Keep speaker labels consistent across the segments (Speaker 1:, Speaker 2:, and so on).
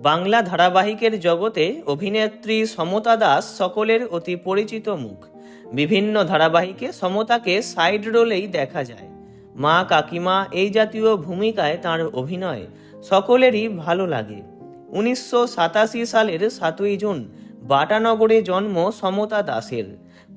Speaker 1: বাংলা ধারাবাহিকের জগতে অভিনেত্রী সমতা দাস সকলের অতি পরিচিত মুখ। বিভিন্ন ধারাবাহিকে সমতাকে সাইড রোলেই দেখা যায়। মা কাকিমা এই জাতীয় ভূমিকায় তার অভিনয় সকলেরই ভালো লাগে। উনিশশো সাতাশি সালের সাতই জুন বাটানগরে জন্ম সমতা দাসের।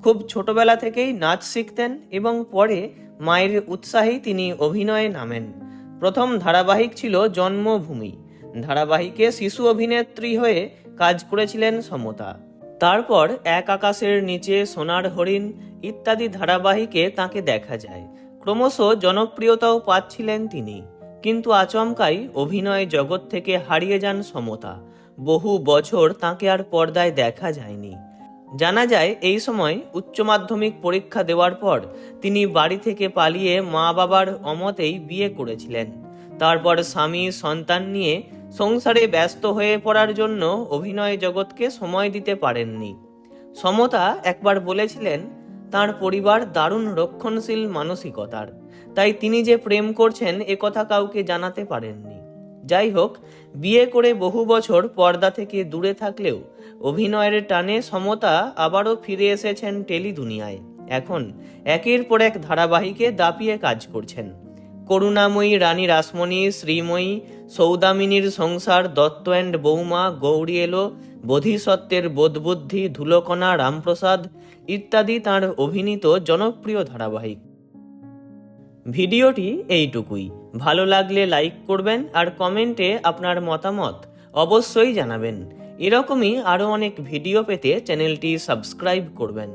Speaker 1: খুব ছোটবেলা থেকেই নাচ শিখতেন এবং পরে মায়ের উৎসাহেই তিনি অভিনয়ে নামেন। প্রথম ধারাবাহিক ছিল জন্মভূমি। ধারাবাহিকে শিশু অভিনেত্রী হয়ে কাজ করেছিলেন সমতা। তারপর এক আকাশের নিচে সোনার হরিণ ইত্যাদি ধারাবাহিকে তাকে দেখা যায়। ক্রমশ জনপ্রিয়তাও পাচ্ছিলেন তিনি। কিন্তু আচমকাই অভিনয় জগৎ থেকে হারিয়ে যান সমতা। বহু বছর তাকে আর পর্দায় দেখা যায়নি। জানা যায়, এই সময় উচ্চ মাধ্যমিক পরীক্ষা দেওয়ার পর তিনি বাড়ি থেকে পালিয়ে মা বাবার অমতেই বিয়ে করেছিলেন। তারপর স্বামী সন্তান নিয়ে সংসারে ব্যস্ত হয়ে পড়ার জন্য অভিনয় জগৎকে সময় দিতে পারেননি। সমতা একবার বলেছিলেন, তার পরিবার দারুণ রক্ষণশীল মানসিকতার, তাই তিনি যে প্রেম করছেন একথা কাউকে জানাতে পারেননি। যাই হোক, বিয়ে করে বহু বছর পর্দা থেকে দূরে থাকলেও অভিনয়ের টানে সমতা আবারও ফিরে এসেছেন টেলি দুনিয়ায় এখন একের পর এক ধারাবাহিকে দাপিয়ে কাজ করছেন। করুণাময়ী রানী রাসমণি, শ্রীময়ী সৌদামিনীর সংসার, দত্ত অ্যান্ড বৌমা, গৌরী এলো বোধিসত্ত্বের বোধবুদ্ধি, ধুলোকণা, রামপ্রসাদ ইত্যাদি তার অভিনীত জনপ্রিয় ধারাবাহিক। ভিডিওটি এইটুকুই। ভালো লাগলে লাইক করবেন আর কমেন্টে আপনার মতামত অবশ্যই জানাবেন। এরকমই আরও অনেক ভিডিও পেতে চ্যানেলটি সাবস্ক্রাইব করবেন।